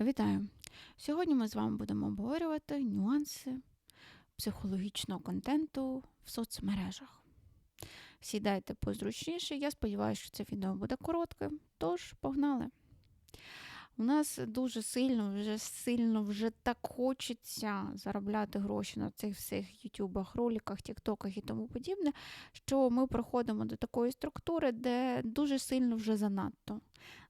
Вітаю! Сьогодні ми з вами будемо обговорювати нюанси психологічного контенту в соцмережах. Сідайте позручніше, я сподіваюся, що це відео буде коротким, тож погнали! У нас дуже сильно, вже сильно вже так хочеться заробляти гроші на цих всіх ютубах, роликах, тіктоках і тому подібне, що ми проходимо до такої структури, де дуже сильно вже занадто.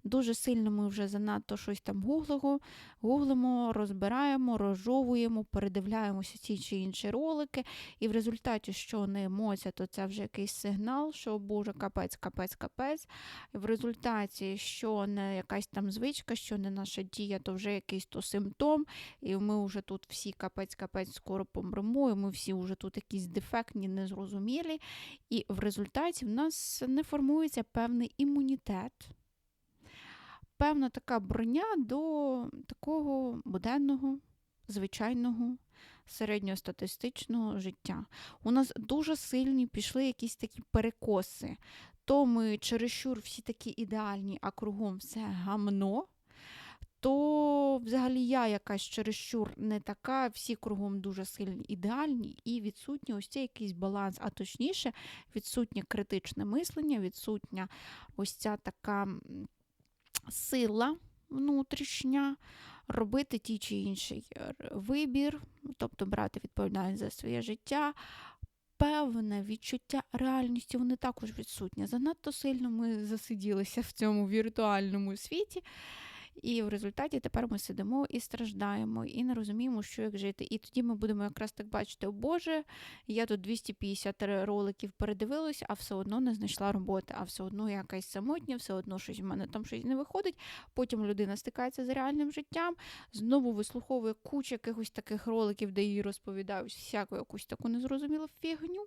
Дуже сильно ми вже занадто щось там гуглимо, гуглимо, розбираємо, розжовуємо, передивляємося ці чи інші ролики, і в результаті, що не емоція, то це вже якийсь сигнал, що Боже, капець, капець, капець. І в результаті, що не якась там звичка, що не наша дія, то вже якийсь то симптом, і ми вже тут всі капець-капець скоро помремо, і ми всі вже тут якісь дефектні, незрозумілі. І в результаті в нас не формується певний імунітет певна така броня до такого буденного, звичайного, середньостатистичного життя. У нас дуже сильні пішли якісь такі перекоси. То ми чересчур всі такі ідеальні, а кругом все гамно. То взагалі я якась чересчур не така, всі кругом дуже сильні ідеальні, і відсутній ось цей якийсь баланс, а точніше, відсутнє критичне мислення, відсутня ось ця така сила внутрішня робити ті чи інший е, вибір, тобто брати відповідальність за своє життя. Певне відчуття реальності вони також відсутні. Занадто сильно ми засиділися в цьому віртуальному світі. І в результаті тепер ми сидимо і страждаємо, і не розуміємо, що як жити. І тоді ми будемо якраз так бачити, о Боже, я тут 250 роликів передивилась, а все одно не знайшла роботи, а все одно якась самотня, все одно щось в мене там щось не виходить. Потім людина стикається з реальним життям, знову вислуховує кучу якихось таких роликів, де їй розповідають всяку якусь таку незрозумілу фігню.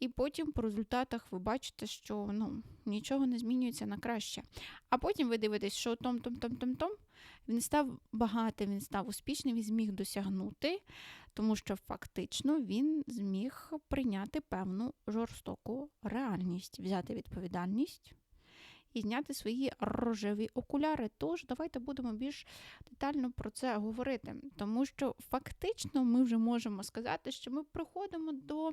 І потім по результатах ви бачите, що ну, нічого не змінюється на краще. А потім ви дивитесь, що том, том, том, том, том, він став багатий, він став успішним, він зміг досягнути, тому що фактично він зміг прийняти певну жорстоку реальність, взяти відповідальність. І зняти свої рожеві окуляри. Тож, давайте будемо більш детально про це говорити. Тому що фактично ми вже можемо сказати, що ми приходимо до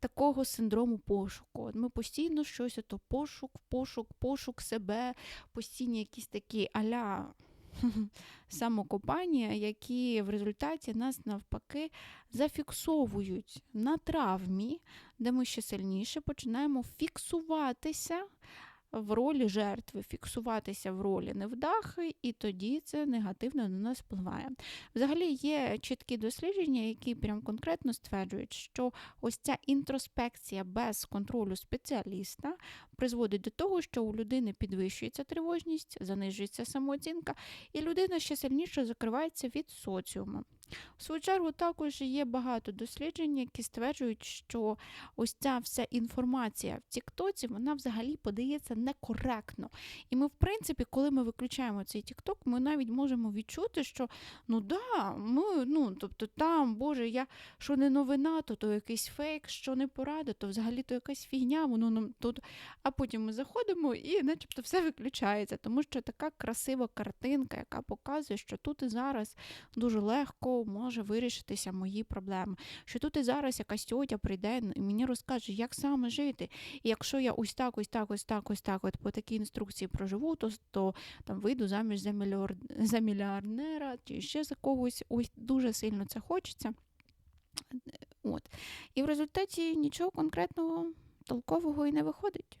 такого синдрому пошуку. От Ми постійно щось ото пошук, пошук, пошук себе, постійні якісь такі аля. Самокопання, які в результаті нас навпаки зафіксовують на травмі, де ми ще сильніше починаємо фіксуватися в ролі жертви, фіксуватися в ролі невдахи, і тоді це негативно на нас впливає. Взагалі є чіткі дослідження, які прям конкретно стверджують, що ось ця інтроспекція без контролю спеціаліста призводить до того, що у людини підвищується тривожність, занижується самооцінка, і людина ще сильніше закривається від соціуму. У свою чергу також є багато досліджень, які стверджують, що ось ця вся інформація в Тіктоці, вона взагалі подається некоректно. І ми, в принципі, коли ми виключаємо цей Тікток, ми навіть можемо відчути, що ну да, ми, ну, тобто там, Боже, я що не новина, то то якийсь фейк, що не порада, то взагалі то якась фігня, воно нам тут. А потім ми заходимо і начебто все виключається, тому що така красива картинка, яка показує, що тут і зараз дуже легко може вирішитися мої проблеми. Що тут і зараз якась тьотя прийде і мені розкаже, як саме жити. І якщо я ось так, ось так, ось так, ось так, от по такій інструкції проживу, то то там вийду заміж за мільярд... за мільярднера чи ще за когось, ось дуже сильно це хочеться. От. І в результаті нічого конкретного толкового і не виходить.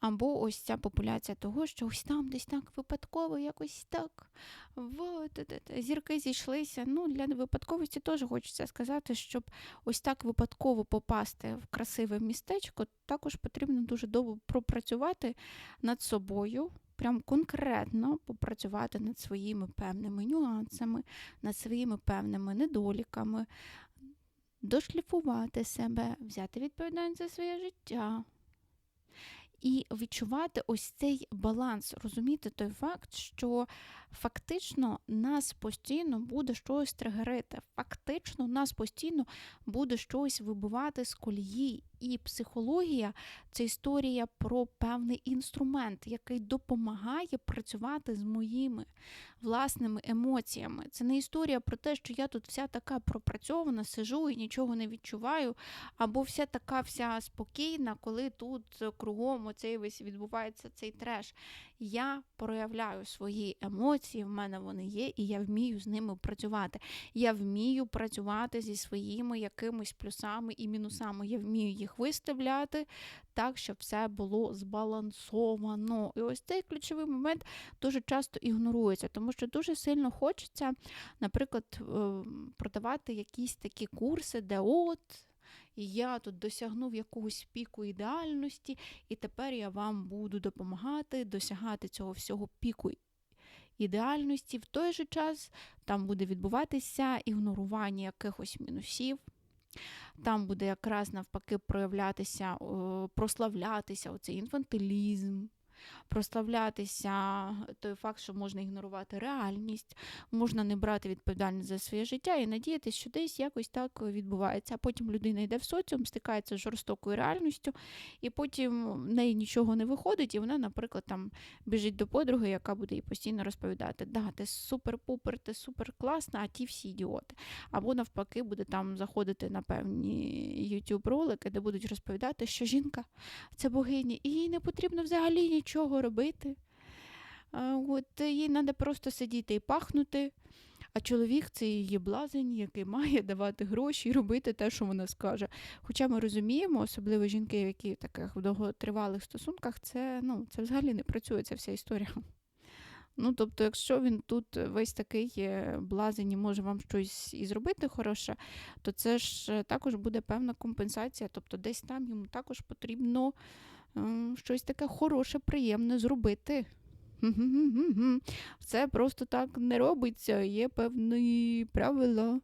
Або ось ця популяція того, що ось там десь так випадково, якось так в зірки зійшлися. Ну, Для випадковості теж хочеться сказати, щоб ось так випадково попасти в красиве містечко, також потрібно дуже довго пропрацювати над собою. Прям конкретно попрацювати над своїми певними нюансами, над своїми певними недоліками, дошліфувати себе, взяти відповідальність за своє життя. І відчувати ось цей баланс, розуміти той факт, що фактично нас постійно буде щось тригерити, фактично нас постійно буде щось вибивати з колії. І психологія це історія про певний інструмент, який допомагає працювати з моїми власними емоціями. Це не історія про те, що я тут вся така пропрацьована, сижу і нічого не відчуваю, або вся така вся спокійна, коли тут кругом оцей весь відбувається цей треш. Я проявляю свої емоції, в мене вони є, і я вмію з ними працювати. Я вмію працювати зі своїми якимись плюсами і мінусами. Я вмію їх виставляти так, щоб все було збалансовано. І ось цей ключовий момент дуже часто ігнорується, тому що дуже сильно хочеться, наприклад, е, продавати якісь такі курси, де от. І я тут досягнув якогось піку ідеальності, і тепер я вам буду допомагати досягати цього всього піку ідеальності. В той же час там буде відбуватися ігнорування якихось мінусів. Там буде якраз навпаки проявлятися, прославлятися оцей інфантилізм, прославлятися той факт, що можна ігнорувати реальність, можна не брати відповідальність за своє життя і надіятися, що десь якось так відбувається. А потім людина йде в соціум, стикається з жорстокою реальністю, і потім в неї нічого не виходить, і вона, наприклад, там біжить до подруги, яка буде їй постійно розповідати, да, ти супер-пупер, ти супер класна, а ті всі ідіоти. Або навпаки, буде там заходити на певні youtube ролики, де будуть розповідати, що жінка це богиня, і їй не потрібно взагалі нічого робити. От Їй треба просто сидіти і пахнути. А чоловік це її блазень, який має давати гроші і робити те, що вона скаже. Хоча ми розуміємо, особливо жінки, які в таких довготривалих стосунках, це ну, це взагалі не працює, ця вся історія. Ну, тобто, якщо він тут весь такий блазень і може вам щось і зробити хороше, то це ж також буде певна компенсація. Тобто, десь там йому також потрібно щось таке хороше, приємне зробити. Все просто так не робиться, є певні правила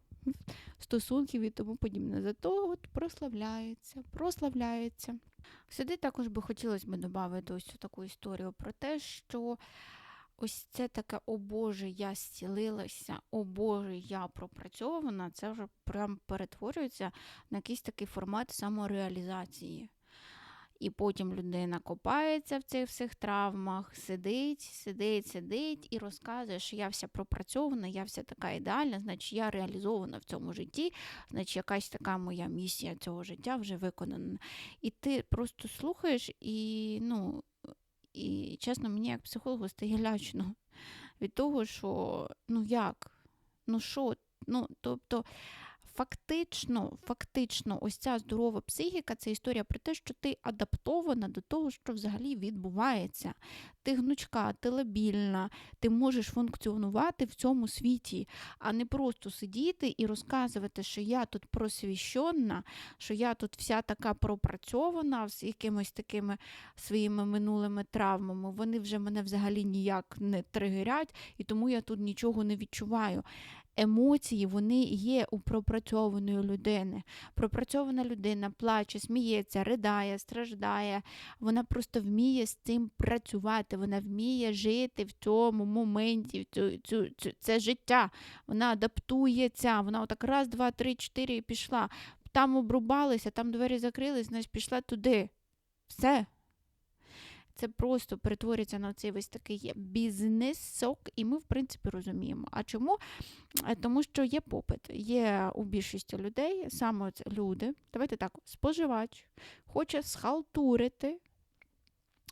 стосунків і тому подібне. Зато от прославляється, прославляється. Сюди також би хотілося б додати ось таку історію про те, що ось це таке, о Боже, я зцілилася, о Боже, я пропрацьована, це вже прям перетворюється на якийсь такий формат самореалізації. І потім людина копається в цих всіх травмах, сидить, сидить, сидить і розказує, що я вся пропрацьована, я вся така ідеальна, значить я реалізована в цьому житті, значить якась така моя місія цього життя вже виконана. І ти просто слухаєш, і, ну, і чесно, мені як психологу стає лячно від того, що ну як? Ну що? Ну, тобто фактично, фактично, ось ця здорова психіка це історія про те, що ти адаптована до того, що взагалі відбувається. Ти гнучка, ти лабільна, ти можеш функціонувати в цьому світі, а не просто сидіти і розказувати, що я тут просвіщена, що я тут вся така пропрацьована з якимись такими своїми минулими травмами. Вони вже мене взагалі ніяк не тригерять, і тому я тут нічого не відчуваю емоції вони є у пропрацьованої людини. Пропрацьована людина плаче, сміється, ридає, страждає. Вона просто вміє з цим працювати, вона вміє жити в цьому моменті, в цю, цю, цю, це життя. Вона адаптується, вона отак раз, два, три, чотири і пішла. Там обрубалися, там двері закрились, значить пішла туди. Все це просто перетворюється на цей весь такий бізнесок, і ми, в принципі, розуміємо. А чому? Е, тому що є попит. Є у більшості людей, саме люди, давайте так, споживач, хоче схалтурити.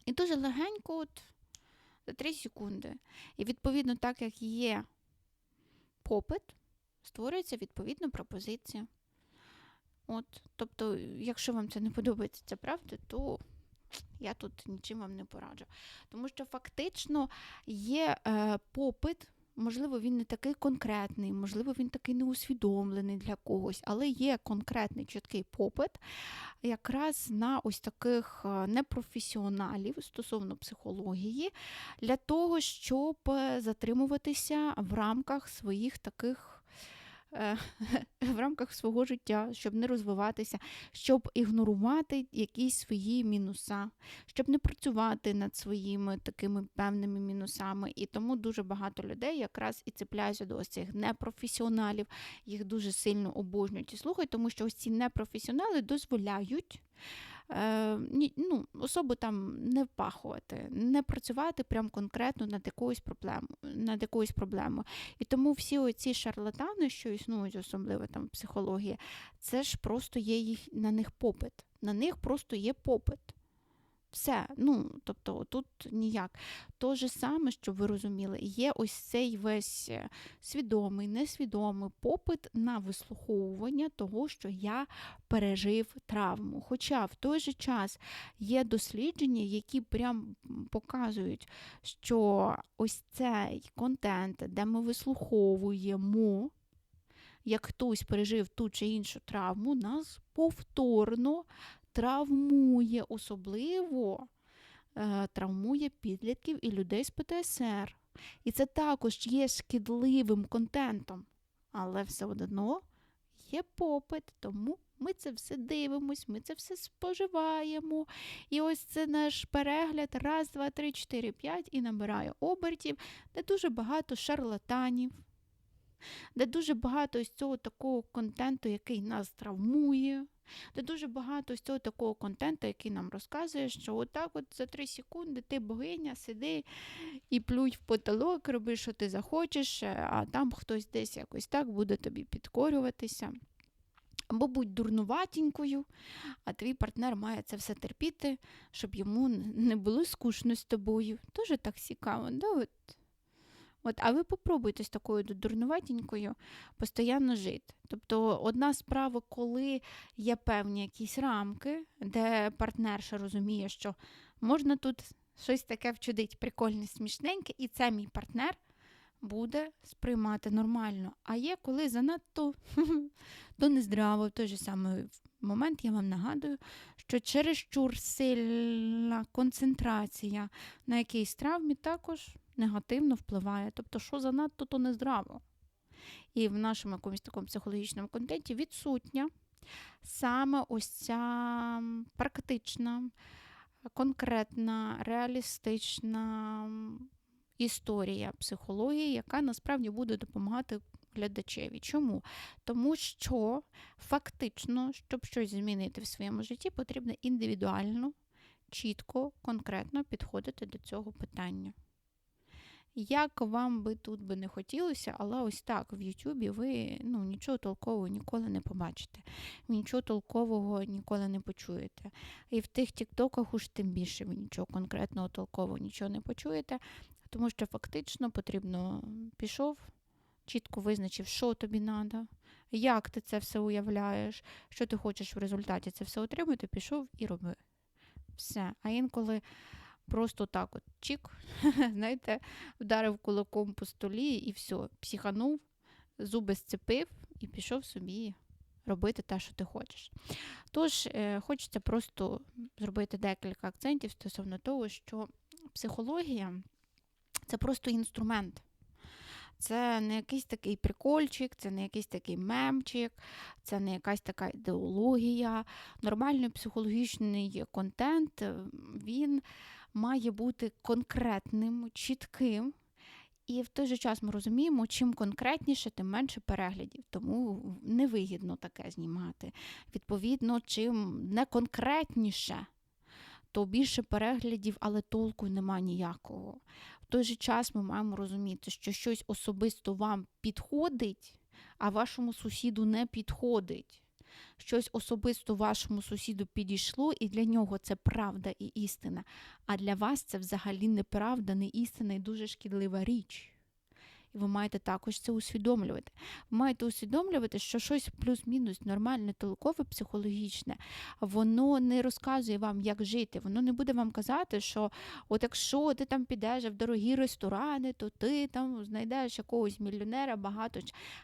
І дуже легенько, от за 3 секунди. І відповідно, так як є попит, створюється відповідна пропозиція. От, Тобто, якщо вам це не подобається, це правда, то я тут нічим вам не пораджу. Тому що фактично є е, попит, можливо, він не такий конкретний, можливо, він такий неусвідомлений для когось, але є конкретний чіткий попит якраз на ось таких е, непрофесіоналів стосовно психології, для того, щоб затримуватися в рамках своїх таких. Е, в рамках свого життя, щоб не розвиватися, щоб ігнорувати якісь свої мінуса, щоб не працювати над своїми такими певними мінусами. І тому дуже багато людей якраз і цепляються до ось цих непрофесіоналів, їх дуже сильно обожнюють і слухають, тому що ось ці непрофесіонали дозволяють ну, особу там не впахувати, не працювати прям конкретно над якоюсь проблемою. Над якоюсь проблемою. І тому всі оці шарлатани, що існують, особливо там в психології, це ж просто є їх на них попит. На них просто є попит. Все, ну, тобто тут ніяк. То же саме, щоб ви розуміли, є ось цей весь е, свідомий, несвідомий попит на вислуховування того, що я пережив травму. Хоча в той же час є дослідження, які прям показують, що ось цей контент, де ми вислуховуємо. Як хтось пережив ту чи іншу травму, нас повторно травмує, особливо е, травмує підлітків і людей з ПТСР. І це також є шкідливим контентом. Але все одно є попит, тому ми це все дивимось, ми це все споживаємо. І ось це наш перегляд раз, два, три, чотири, п'ять і набирає обертів, де дуже багато шарлатанів, де дуже багато ось цього такого контенту, який нас травмує. Де дуже багато з цього такого контенту, який нам розказує, що отак от за три секунди ти богиня, сиди і плюй в потолок, роби, що ти захочеш, а там хтось десь якось так буде тобі підкорюватися. Або будь дурнуватінькою, а твій партнер має це все терпіти, щоб йому не було скучно з тобою. Дуже так цікаво. Да? От От, А ви попробуйте з такою дурнуватенькою постійно жити. Тобто, одна справа, коли є певні якісь рамки, де партнерша розуміє, що можна тут щось таке вчудити, прикольне, смішненьке, і це мій партнер буде сприймати нормально. А є коли занадто то нездраво, в той же самий момент я вам нагадую, що чересчур сильна концентрація на якійсь травмі також негативно впливає. Тобто, що занадто, то нездраво. І в нашому якомусь такому психологічному контенті відсутня саме ось ця практична, конкретна, реалістична історія психології, яка насправді буде допомагати глядачеві. Чому? Тому що фактично, щоб щось змінити в своєму житті, потрібно індивідуально, чітко, конкретно підходити до цього питання. Як вам би тут би не хотілося, але ось так в Ютубі ви ну, нічого толкового ніколи не побачите, нічого толкового ніколи не почуєте. І в тих тіктоках уж тим більше ви нічого конкретного толкового нічого не почуєте, тому що фактично потрібно пішов, чітко визначив, що тобі треба, як ти це все уявляєш, що ти хочеш в результаті це все отримати, пішов і роби. Все. А інколи просто так от чік, знаєте, вдарив кулаком по столі і все, психанув, зуби зцепив і пішов собі робити те, що ти хочеш. Тож, е, хочеться просто зробити декілька акцентів стосовно того, що психологія це просто інструмент. Це не якийсь такий прикольчик, це не якийсь такий мемчик, це не якась така ідеологія. Нормальний психологічний контент, він має бути конкретним, чітким. І в той же час ми розуміємо, чим конкретніше, тим менше переглядів. Тому невигідно таке знімати. Відповідно, чим не конкретніше, то більше переглядів, але толку нема ніякого. В той же час ми маємо розуміти, що щось особисто вам підходить, а вашому сусіду не підходить щось особисто вашому сусіду підійшло, і для нього це правда і істина. А для вас це взагалі неправда, не істина і дуже шкідлива річ. І ви маєте також це усвідомлювати. Ви маєте усвідомлювати, що щось плюс-мінус нормальне, толкове, психологічне, воно не розказує вам, як жити. Воно не буде вам казати, що от якщо ти там підеш в дорогі ресторани, то ти там знайдеш якогось мільйонера багато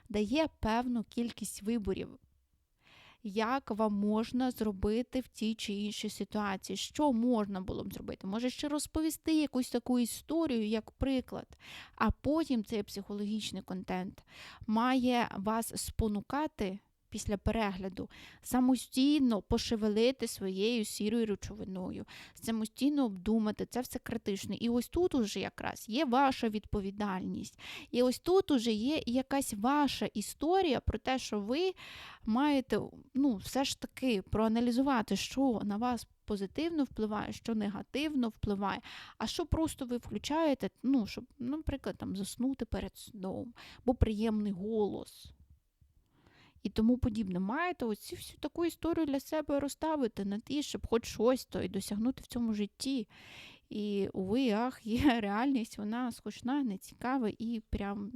дає певну кількість виборів як вам можна зробити в тій чи іншій ситуації, що можна було б зробити. Може ще розповісти якусь таку історію, як приклад. А потім цей психологічний контент має вас спонукати після перегляду самостійно пошевелити своєю сірою речовиною, самостійно обдумати, це все критично. І ось тут уже якраз є ваша відповідальність. І ось тут уже є якась ваша історія про те, що ви маєте ну, все ж таки проаналізувати, що на вас позитивно впливає, що негативно впливає, а що просто ви включаєте, ну, щоб, наприклад, там заснути перед сном, бо приємний голос. І тому подібне. Маєте цю всю таку історію для себе розставити на ті, щоб хоч щось то і досягнути в цьому житті. І уви, ах, є реальність, вона скучна, нецікава і прям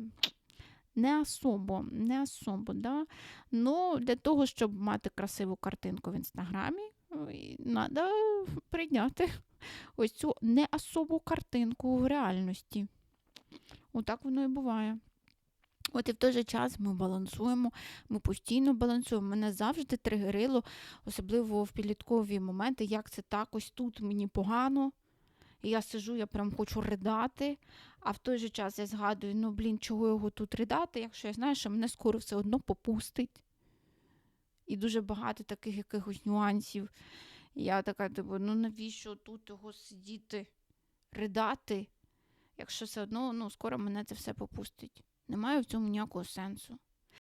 не особо, не особо, да? Ну, для того, щоб мати красиву картинку в інстаграмі, треба прийняти ось цю не особу картинку в реальності. Отак воно і буває. От і в той же час ми балансуємо, ми постійно балансуємо. Мене завжди тригерило, особливо в підліткові моменти, як це так, ось тут мені погано. І я сижу, я прям хочу ридати, а в той же час я згадую, ну, блін, чого його тут ридати, якщо я знаю, що мене скоро все одно попустить. І дуже багато таких якихось нюансів. Я така, типу, ну навіщо тут його сидіти, ридати, якщо все одно ну, скоро мене це все попустить. Немає в цьому ніякого сенсу.